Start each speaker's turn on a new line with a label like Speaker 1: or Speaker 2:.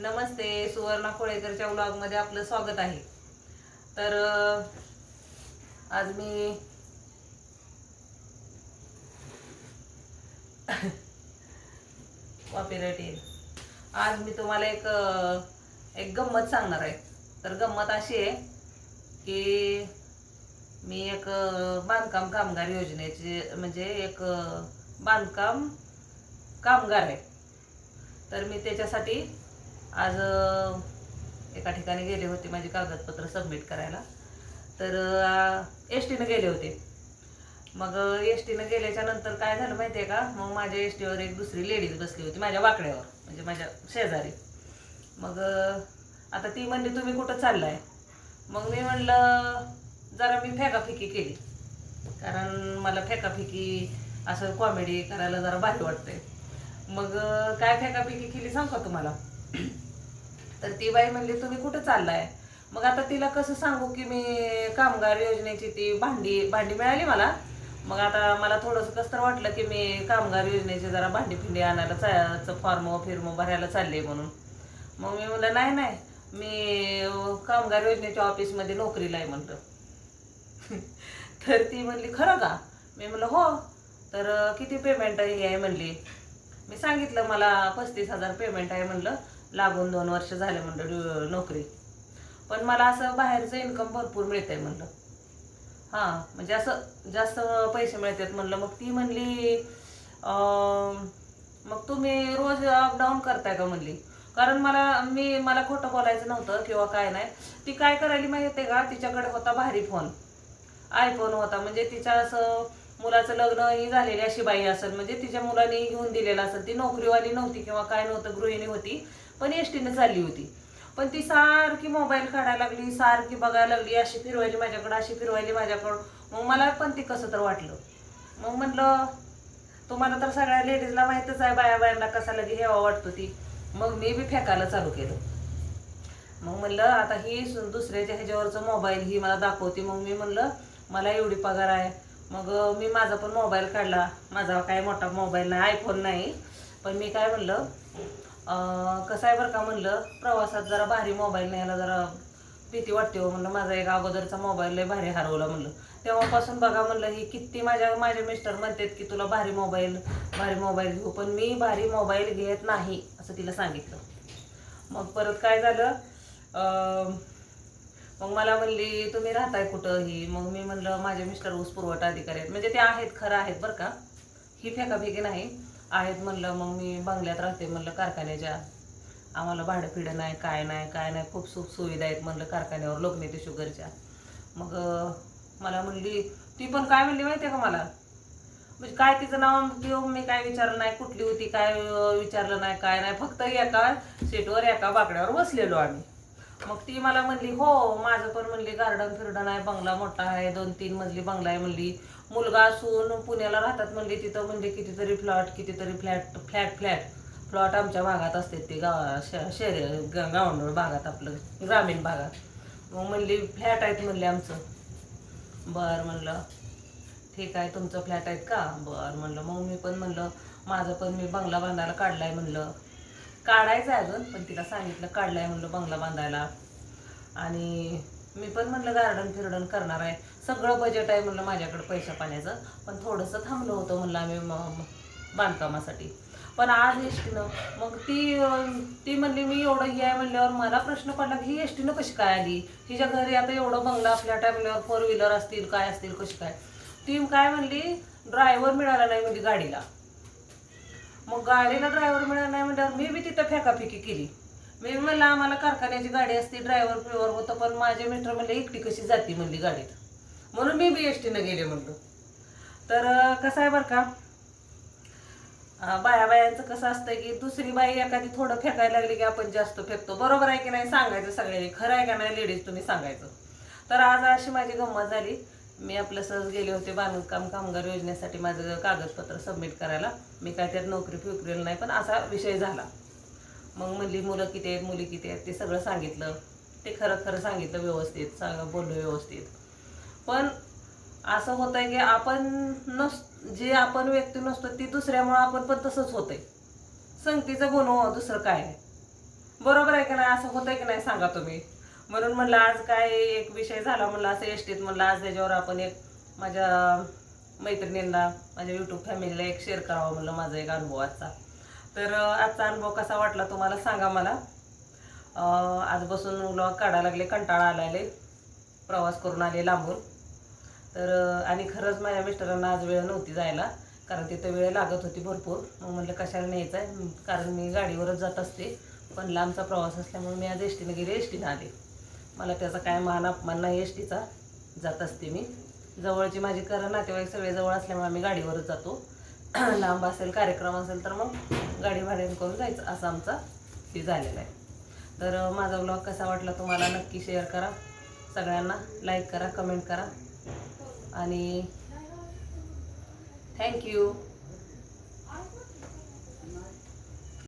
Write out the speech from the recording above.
Speaker 1: नमस्ते सुवर्णा कोळेकरच्या व्लॉगमध्ये आपलं स्वागत आहे. तर आज मी कॉपीराईट येईल. आज मी तुम्हाला एक एक गंमत सांगणार आहे. तर गंमत अशी आहे की मी एक बांधकाम कामगार योजनेचे म्हणजे एक बांधकाम कामगार आहे. तर मी त्याच्यासाठी आज एका ठिकाणी गेले होते माझी कागदपत्र सबमिट करायला. तर एस टीनं गेले होते. मग एस टीनं गेल्याच्यानंतर काय झालं माहिती आहे का? मग माझ्या एस टीवर एक दुसरी लेडीज बसली होती माझ्या वाकड्यावर म्हणजे माझ्या शेजारी. मग आता ती म्हणली तुम्ही कुठं चाललाय? मग मी म्हणलं जरा मी फेकाफेकी केली. कारण मला फेकाफेकी असं कॉमेडी करायला जरा भारी वाटतंय. मग काय फेकाफेकी केली सांग का तुम्हाला? तर ती बाई म्हणली तुम्ही कुठं चाललाय? मग आता तिला कसं सांगू की मी कामगार योजनेची ती भांडी भांडी मिळाली मला. मग आता मला थोडंसं कसं तर वाटलं की मी कामगार योजनेची जरा भांडी फिंडी आणायला चा फॉर्म फिर्म भरायला चालले म्हणून. मग मी म्हणलं नाही नाही मी कामगार योजनेच्या ऑफिसमध्ये नोकरीला आहे म्हणलं. तर ती म्हणली खरं का? मी म्हणलं हो. तर किती पेमेंट आहे आहे म्हणली? मी सांगितलं मला पस्तीस हजार पेमेंट आहे म्हणलं. लागून दोन वर्ष झाले म्हणलं ड्यु- नोकरी. पण मला असं बाहेरचं इन्कम भरपूर मिळतंय म्हणलं. हां म्हणजे असं जास्त पैसे मिळतात म्हणलं. मग ती म्हणली मग तुम्ही रोज अपडाऊन करताय का म्हणली? कारण मला मी मला खोटं बोलायचं नव्हतं किंवा काय नाही. ती काय करायली माहिती आहे का? तिच्याकडे होता भारी फोन आयफोन होता. म्हणजे तिच्या असं मुलाचं लग्न ही झालेली अशी बाई असेल म्हणजे तिच्या मुलाने घेऊन दिलेलं असेल. ती नोकरीवाली नव्हती किंवा काय नव्हतं गृहिणी होती पण एसटीने झाली चालली होती. पण ती सारखी मोबाईल काढायला लागली सारखी बघायला लागली अशी फिरवायली माझ्याकडं अशी फिरवायली माझ्याकडं. मग मला पण ती कसं तर वाटलं. मग म्हणलं तुम्हाला तर सगळ्या लेडीजला माहीतच आहे बाया बायांना कसा लगे हेवा वाटतो ती. मग मी बी फेकायला चालू केलं. मग म्हणलं आता ही सु- दुसऱ्याच्या ह्याच्यावरचं मोबाईल ही मला दाखवते. मग मी म्हणलं मला एवढी पगार आहे. मग मी माझा पण मोबाईल काढला. माझा काय मोठा मोबाईल नाही आयफोन नाही. पण मी काय म्हणलं कसं आहे बरं का म्हणलं प्रवासात जरा भारी मोबाईल न्यायला जरा भीती वाटते हो म्हणलं. माझा एक अगोदरचा मोबाईल लय भारी हरवला म्हणलं. तेव्हापासून बघा म्हणलं ही किती माझ्या माझे मिस्टर म्हणतात की तुला भारी मोबाईल भारी मोबाईल घेऊ. पण मी भारी मोबाईल घेत नाही असं तिला सांगितलं. मग परत काय झालं मग मला म्हणली तुम्ही राहताय कुठं ही मग मी म्हणलं माझे मिस्टर ऊस पुरवठा अधिकारी आहेत. म्हणजे ते आहेत खरं आहेत बरं का. ही फेकाफेकी नाही. आहेत म्हणलं मग मी बंगल्यात राहते. म्हणलं कारखान्याच्या. आम्हाला भाडं फिडं नाही काय नाही काय नाही. खूप सुख सुविधा आहेत. म्हणलं कारखान्यावर लोकनेते शुगरच्या. मग मला म्हणली ती पण काय म्हणली माहिती आहे का मला? म्हणजे काय तिचं नाव घेऊ मी काय विचारलं नाही. कुठली होती काय विचारलं नाही काय नाही. फक्त एका सीटवर एका बाकड्यावर बसलेलो आम्ही. मग ती मला म्हणली हो माझं पण म्हणली गार्डन फिर्डन आहे बंगला मोठा आहे दोन तीन मजली बंगला आहे म्हणली. मुलगा असून पुण्याला राहतात म्हणली तिथं म्हणजे कितीतरी फ्लॉट कितीतरी फ्लॅट फ्लॅट फ्लॅट प्लॉट आमच्या भागात असते ते गाव श- शहर गावंडोळ भागात आपलं ग्रामीण भागात. मग म्हणली फ्लॅट आहेत म्हणले आमचं. बरं म्हणलं. ठीक आहे तुमचं फ्लॅट आहेत का? बरं म्हणलं. मग मी पण म्हणलं माझं पण मी बंगला बांधायला काढला आहे म्हणलं. काढायचं आहे अजून पण तिला सांगितलं काढलाय म्हणलं बंगला बांधायला. आणि मी पण म्हणलं गार्डन फिरडन करणार आहे. सगळं बजेट आहे म्हणलं माझ्याकडे पैसा पाण्याचं पण थोडंसं थांबलं होतं म्हणलं आम्ही बांधकामासाठी. पण आज एसटीनं मग ती ती म्हणली मी एवढं हे आहे म्हणल्यावर मला प्रश्न पडला की ही एसटीनं कशी काय आली? हिच्या घरी आता एवढं बंगला असल्या टाईमल्यावर फोर व्हीलर असतील काय असतील कशी काय? ती काय म्हणली ड्रायव्हर मिळाला नाही म्हणजे गाडीला. मग गाडीला ड्रायव्हर मिळाला नाही म्हणल्यावर मी बी तिथं फेकाफेकी केली. मी म्हणलं आम्हाला कारखान्याची गाडी असते ड्रायव्हर फिवर होतं पण माझे मित्र म्हणले एकटी कशी जाती म्हणली गाडीत? म्हणून मी बी एस टीनं गेले म्हणलं. तर कसं आहे बरं का? बाया बायांचं कसं असतं की दुसरी बाई एखादी थोडं फेकायला लागली की आपण जास्त फेकतो. बरोबर आहे की नाही? सांगायचं सगळ्यांनी. खरं आहे का नाही? लेडीज तुम्ही सांगायचं. तर आज अशी माझी गंमत झाली. मी आपलं सहज गेले होते बांधकाम कामगार योजनेसाठी माझं कागदपत्र सबमिट करायला. मी काय त्यात नोकरी फिकरेल नाही पण असा विषय झाला. मग म्हणली मुलं किती आहेत मुली किती आहेत? ते सगळं सांगितलं. ते खरं खरं सांगितलं व्यवस्थित सांग बोललो व्यवस्थित. पण असं होतंय की आपण नस जे आपण व्यक्ती नसतो ती दुसऱ्यामुळं आपण पण तसंच होतंय. संगतीचं गुण हो, दुसरं काय? आहे बरोबर आहे की नाही? असं होतंय की नाही? सांगा तुम्ही. म्हणून म्हणलं आज काय एक विषय झाला म्हणलं असं एसटीत म्हणलं आज त्याच्यावर आपण एक माझ्या मैत्रिणींना माझ्या यूट्यूब फॅमिलीला एक शेअर करावा म्हणलं माझा एक अनुभव आजचा. तर आजचा अनुभव कसा वाटला तुम्हाला सांगा मला. आज बसून व्लॉग काढायला लागले कंटाळा आलाय प्रवास करून आले लांबून. तर आणि खरंच माझ्या मिस्टरांना आज वेळ नव्हती जायला कारण तिथं वेळ लागत होती भरपूर. मग म्हटलं कशाला न्यायचं आहे कारण मी गाडीवरच जात असते. पण लांबचा प्रवास असल्यामुळे मी आज एस टीनं गेले एस टीनं आले. मला त्याचा काय मान अपमान नाही एस टीचा जात असते मी. जवळची माझी करा नातेवाईक सगळे जवळ असल्यामुळे आम्ही गाडीवरच जातो. लांब असेल कार्यक्रम असेल तर मग गाडी भाड्याने करून जायचं. असं आमचा हे झालेला आहे. तर माझा ब्लॉग कसा वाटला तुम्हाला नक्की शेअर करा. सगळ्यांना लाईक करा कमेंट करा. आणि थँक्यू